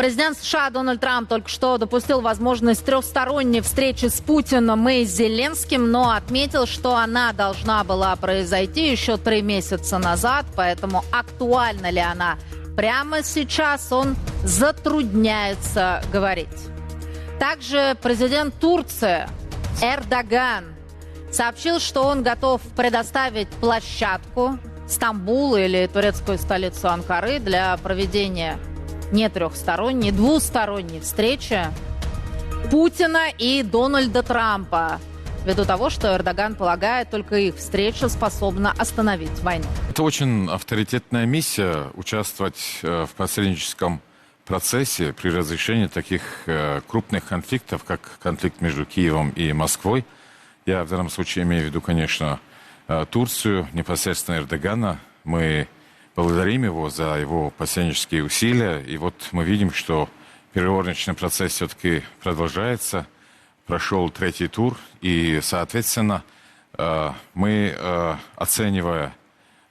Президент США Дональд Трамп только что допустил возможность трехсторонней встречи с Путиным и Зеленским, но отметил, что она должна была произойти еще три месяца назад, поэтому актуальна ли она прямо сейчас, он затрудняется говорить. Также президент Турции Эрдоган сообщил, что он готов предоставить площадку Стамбул или турецкую столицу Анкары для проведения не трехсторонней, двусторонней встречи Путина и Дональда Трампа. Ввиду того, что Эрдоган полагает, только их встреча способна остановить войну. Это очень авторитетная миссия участвовать э, в посредническом процессе при разрешении таких э, крупных конфликтов, как конфликт между Киевом и Москвой. Я в данном случае имею в виду, конечно, э, Турцию, непосредственно Эрдогана. Мы благодарим его за его посреднические усилия. И вот мы видим, что переговорничный процесс все-таки продолжается. Прошел третий тур. И, соответственно, э, мы, э, оценивая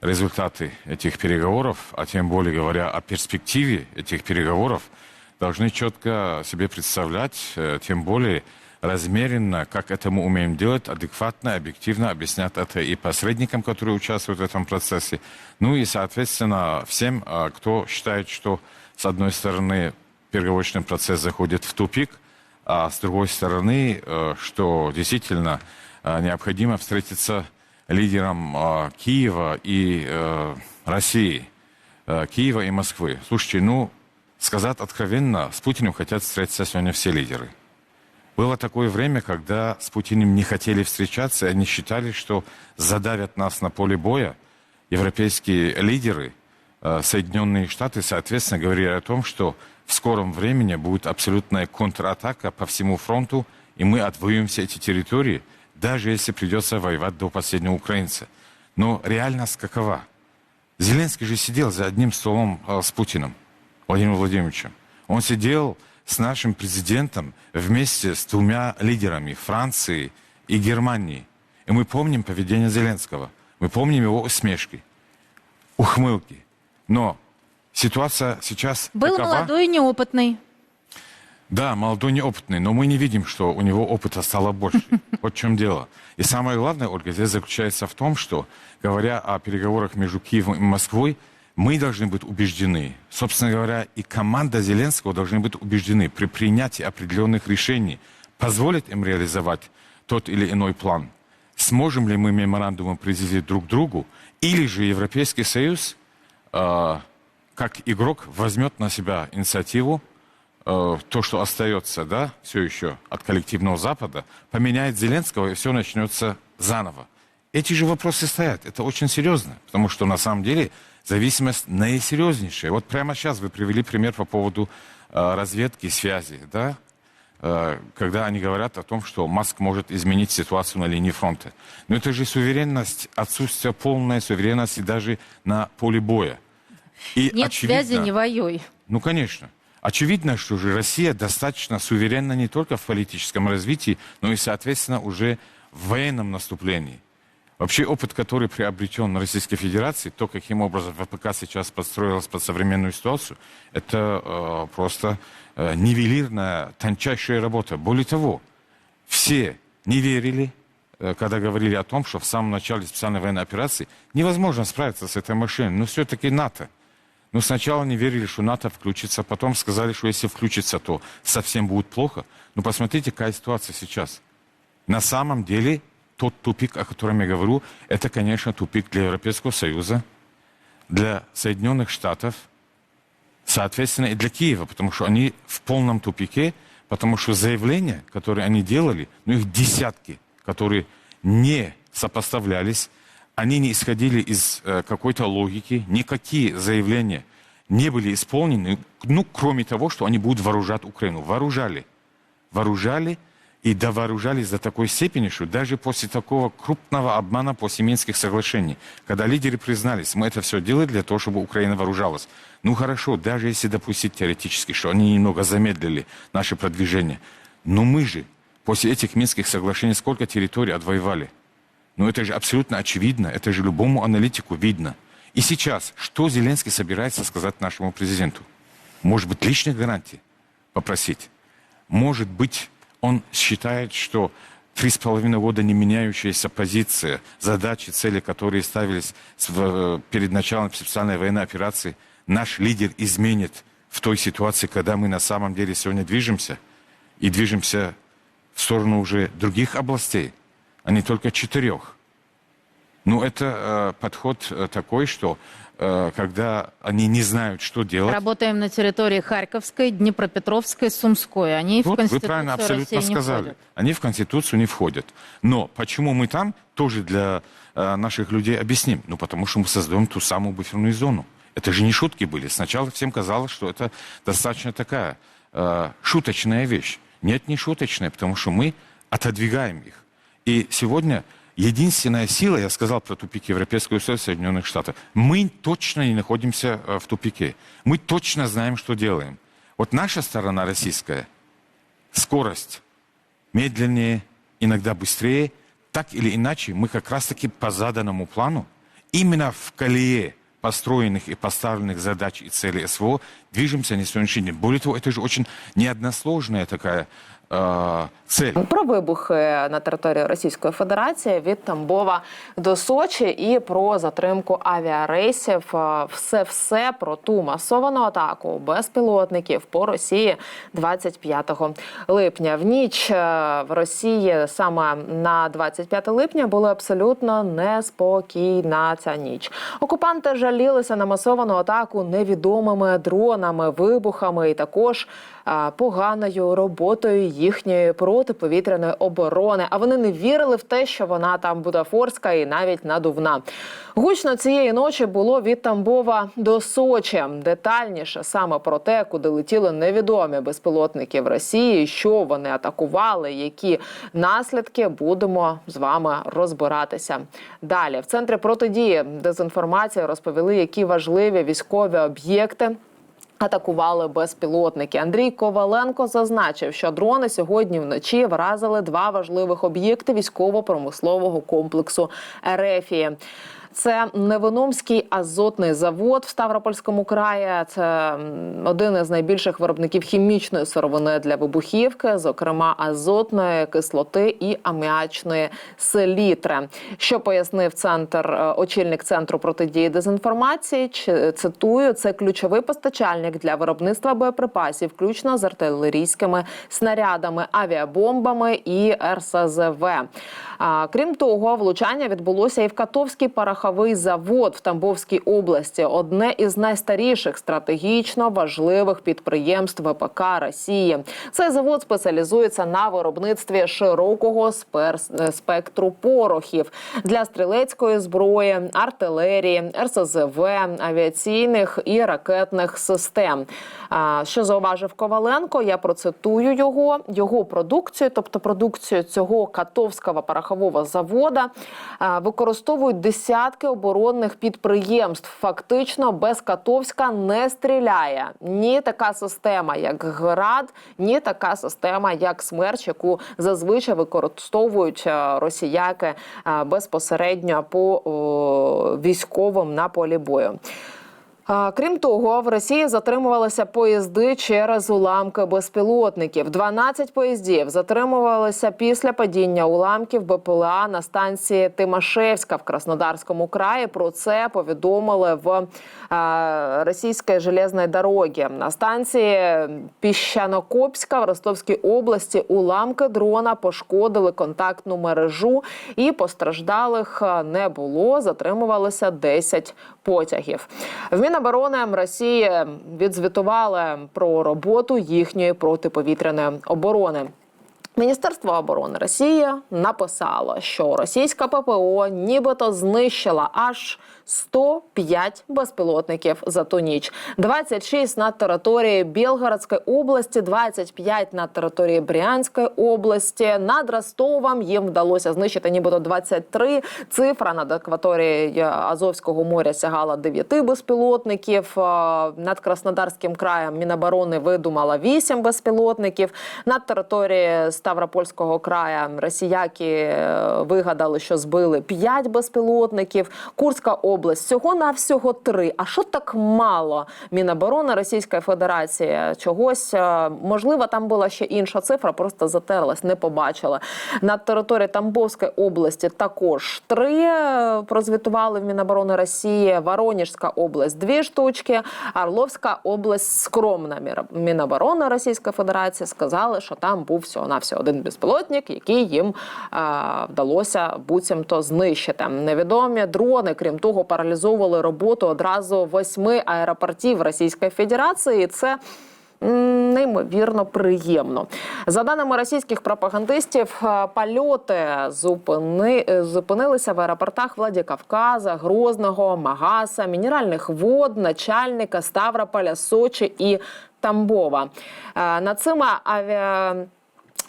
результаты этих переговоров, а тем более говоря о перспективе этих переговоров, должны четко себе представлять, э, тем более размеренно, как это мы умеем делать, адекватно, объективно объяснять это и посредникам, которые участвуют в этом процессе, ну и, соответственно, всем, а, кто считает, что, с одной стороны, переговорочный процесс заходит в тупик, а с другой стороны, э, что действительно э, необходимо встретиться лидером э, Киева и России, Киева и Москвы. Слушайте, ну, сказать откровенно, с Путиным хотят встретиться сегодня все лидеры. Было такое время, когда с Путиным не хотели встречаться, они считали, что задавят нас на поле боя. Европейские лидеры, э, Соединенные Штаты, соответственно, говорили о том, что в скором времени будет абсолютная контратака по всему фронту, и мы отвоюем все эти территории, даже если придется воевать до последнего украинца. Но реальность какова? Зеленский же сидел за одним столом э, с Путиным, Владимиром Владимировичем. Он сидел с нашим президентом вместе с двумя лидерами Франции и Германии. И мы помним поведение Зеленского. Мы помним его усмешки, ухмылки. Но ситуация сейчас Был такова... молодой и неопытный. Да, молодой, неопытный, но мы не видим, что у него опыта стало больше. Вот в чем дело. И самое главное, Ольга, здесь заключается в том, что, говоря о переговорах между Киевом и Москвой, мы должны быть убеждены, собственно говоря, и команда Зеленского должны быть убеждены при принятии определенных решений, позволить им реализовать тот или иной план. Сможем ли мы меморандумы произвести друг другу, или же Европейский Союз, э, как игрок, возьмет на себя инициативу, э, то, что остается, да, все еще от коллективного Запада, поменяет Зеленского, и все начнется заново. Эти же вопросы стоят. Это очень серьезно, потому что на самом деле зависимость наисерьезнейшая. Вот прямо сейчас вы привели пример по поводу э, разведки, связи, да? Э, когда они говорят о том, что Маск может изменить ситуацию на линии фронта. Но это же суверенность, отсутствие полной суверенности даже на поле боя. И Нет очевидно, связи, не воюй. Ну, конечно. Очевидно, что же Россия достаточно суверенна не только в политическом развитии, но и, соответственно, уже в военном наступлении. Вообще опыт, который приобретен в Российской Федерации, то, каким образом ВПК сейчас подстроилась под современную ситуацию, это э, просто э, нивелирная, тончайшая работа. Более того, все не верили, э, когда говорили о том, что в самом начале специальной военной операции невозможно справиться с этой машиной. Но все-таки НАТО. Но сначала не верили, что НАТО включится, потом сказали, что если включится, то совсем будет плохо. Но посмотрите, какая ситуация сейчас. На самом деле тот тупик, о котором я говорю, это, конечно, тупик для Европейского Союза, для Соединенных Штатов, соответственно, и для Киева, потому что они в полном тупике, потому что заявления, которые они делали, ну их десятки, которые не сопоставлялись, они не исходили из э, какой-то логики, никакие заявления не были исполнены, ну, кроме того, что они будут вооружать Украину. Вооружали. Вооружали и довооружались до такой степени, что даже после такого крупного обмана после Минских соглашений, когда лидеры признались, мы это все делали для того, чтобы Украина вооружалась. Ну хорошо, даже если допустить теоретически, что они немного замедлили наше продвижение, но мы же после этих Минских соглашений сколько территорий отвоевали? Ну это же абсолютно очевидно, это же любому аналитику видно. И сейчас, что Зеленский собирается сказать нашему президенту? может быть, личных гарантий попросить. Может быть, он считает, что три с половиной года не меняющаяся позиция, задачи, цели, которые ставились перед началом специальной военной операции, наш лидер изменит в той ситуации, когда мы на самом деле сегодня движемся, и движемся в сторону уже других областей, а не только четырех. Ну, это э, подход э, такой, что э, когда они не знают, что делать, Работаем на территории Харьковской, Днепропетровской, Сумской. Они в Вот вы Конституцию правильно абсолютно России не сказали. входят. Они в Конституцию не входят. Но почему мы там, тоже для э, наших людей объясним. Ну, потому что мы создаем ту самую буферную зону. Это же не шутки были. Сначала всем казалось, что это достаточно такая э, шуточная вещь. Нет, не шуточная, потому что мы отодвигаем их. И сегодня единственная сила, я сказал про тупик Европейского Союза Соединенных Штатов, мы точно не находимся э, в тупике. Мы точно знаем, что делаем. Вот наша сторона российская, скорость медленнее, иногда быстрее, так или иначе мы как раз-таки по заданному плану, именно в колее построенных и поставленных задач и целей СВО движемся на сегодняшний день. Более того, это же очень неодносложная такая цель. Про вибухи на території Російської Федерації від Тамбова до Сочі і про затримку авіарейсів. Все все про ту масовану атаку безпілотників по Росії 25 липня. В ніч е, в Росії саме на 25 липня була абсолютно неспокійна ця ніч. Окупанти жалілися на масовану атаку невідомими дронами, вибухами і також поганою роботою їхньої протиповітряної оборони. А вони не вірили в те, що вона там бутафорська і навіть надувна. Гучно цієї ночі було від Тамбова до Сочі. Детальніше саме про те, куди летіли невідомі безпілотники в Росії, що вони атакували, які наслідки будемо з вами розбиратися. Далі в центрі протидії дезінформації розповіли, які важливі військові об'єкти. Атакували безпілотники. Андрій Коваленко зазначив, що дрони сьогодні вночі вразили два важливих об'єкти військово-промислового комплексу Ерефії. Це Невиномський азотний завод в Ставропольському краї. Це один із найбільших виробників хімічної сировини для вибухівки, зокрема азотної кислоти і аміачної селітри. Що пояснив центр е, очільник центру протидії дезінформації? Чи- Цитую, це ключовий постачальник для виробництва боєприпасів, включно з артилерійськими снарядами, авіабомбами і РСЗВ. Крім того, влучання відбулося і в Катовський пороховий завод в Тамбовській області, одне із найстаріших стратегічно важливих підприємств ВПК Росії. Цей завод спеціалізується на виробництві широкого спер- спектру порохів для стрілецької зброї, артилерії, РСЗВ, авіаційних і ракетних систем. Що зауважив Коваленко? Я процитую його. Його продукцію, тобто продукцію цього катовського порохового завода, використовують десятки оборонних підприємств. Фактично без Катовська не стріляє ні така система, як ГРАД, ні така система, як СМЕРЧ, яку зазвичай використовують е, росіяки е, безпосередньо по військовим на полі бою. Крім того, в Росії затримувалися поїзди через уламки безпілотників. 12 поїздів затримувалися після падіння уламків БПЛА на станції Тимашевська в Краснодарському краї. Про це повідомили в російській железної дорогі. На станції Піщанокопська в Ростовській області уламки дрона пошкодили контактну мережу і постраждалих не було. Затримувалося 10 потягів. В Міноборони Росії відзвітували про роботу їхньої протиповітряної оборони. Міністерство оборони Росії написало, що російська ППО нібито знищила аж 105 безпілотників за ту ніч. 26 на території Білгородської області, 25 на території Брянської області. Над Ростовом їм вдалося знищити нібито 23. Цифра над акваторією Азовського моря сягала 9 безпілотників. Над Краснодарським краєм Міноборони видумала 8 безпілотників. Над територією Ставропольського краю росіяки е, вигадали, що збили 5 безпілотників. Курська область всього на всього 3. А що так мало? Міноборони Російської Федерації чогось е, можливо, там була ще інша цифра, просто затерлась, не побачила. На території Тамбовської області також три е, прозвітували в Міноборони Росії. Воронежська область дві штучки. Орловська область скромна. Міноборони Російської Федерації сказали, що там був всього на всього один безпілотник, який їм е, вдалося буцімто знищити. Невідомі дрони, крім того, паралізовували роботу одразу восьми аеропортів Російської Федерації. І Це неймовірно приємно. За даними російських пропагандистів, польоти зупини, е, зупинилися в аеропортах Владикавказа, Грозного, Магаса, Мінеральних вод, Начальника, Ставрополя, Сочі і Тамбова. Над цими авіа.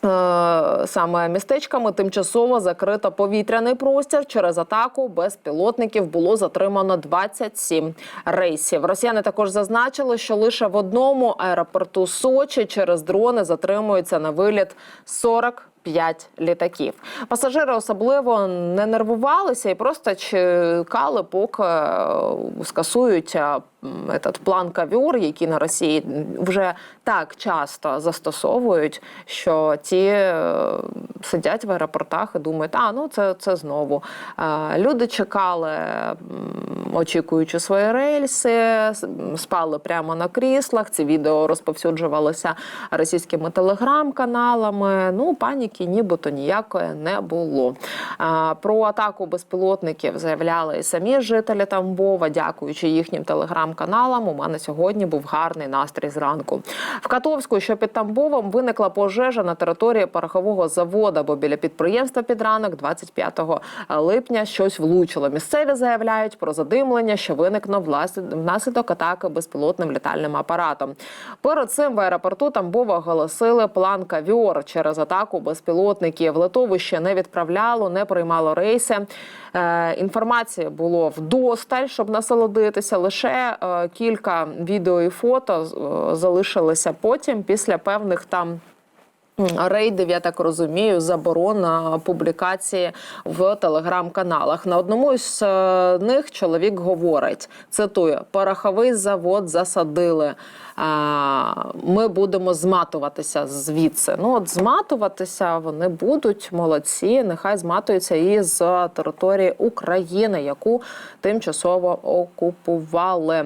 Е, Саме містечками тимчасово закрито повітряний простір. Через атаку безпілотників було затримано 27 рейсів. Росіяни також зазначили, що лише в одному аеропорту Сочі через дрони затримується на виліт 40 П'ять літаків. Пасажири особливо не нервувалися і просто чекали, поки е, скасують е, этот план кавюр, який на Росії вже так часто застосовують, що ті е, сидять в аеропортах і думають, а ну це, це знову. Люди чекали, очікуючи свої м, спали прямо на кріслах. Ці відео розповсюджувалися російськими телеграм-каналами. Ну, паніки нібито ніякої не було. Про атаку безпілотників заявляли і самі жителі Тамбова, дякуючи їхнім телеграм-каналам. У мене сьогодні був гарний настрій зранку. В Катовську, що під Тамбовом, виникла пожежа на території порохового заводу, бо біля підприємства під ранок, 25 липня, щось влучило. Місцеві заявляють про задимлення, що виникло внаслідок атаки безпілотним літальним апаратом. Перед цим в аеропорту Тамбова оголосили план кавіор через атаку безпілотників. Литовище не відправляло, не приймало рейси. Е, інформації було вдосталь, щоб насолодитися. Лише е, кілька відео і фото е, залишилися потім після певних там. Рейдів, я так розумію, заборон на публікації в телеграм-каналах. На одному із е, них чоловік говорить: цитую: пороховий завод засадили. Ми будемо зматуватися звідси. Ну от зматуватися вони будуть молодці. Нехай зматуються і з території України, яку тимчасово окупували.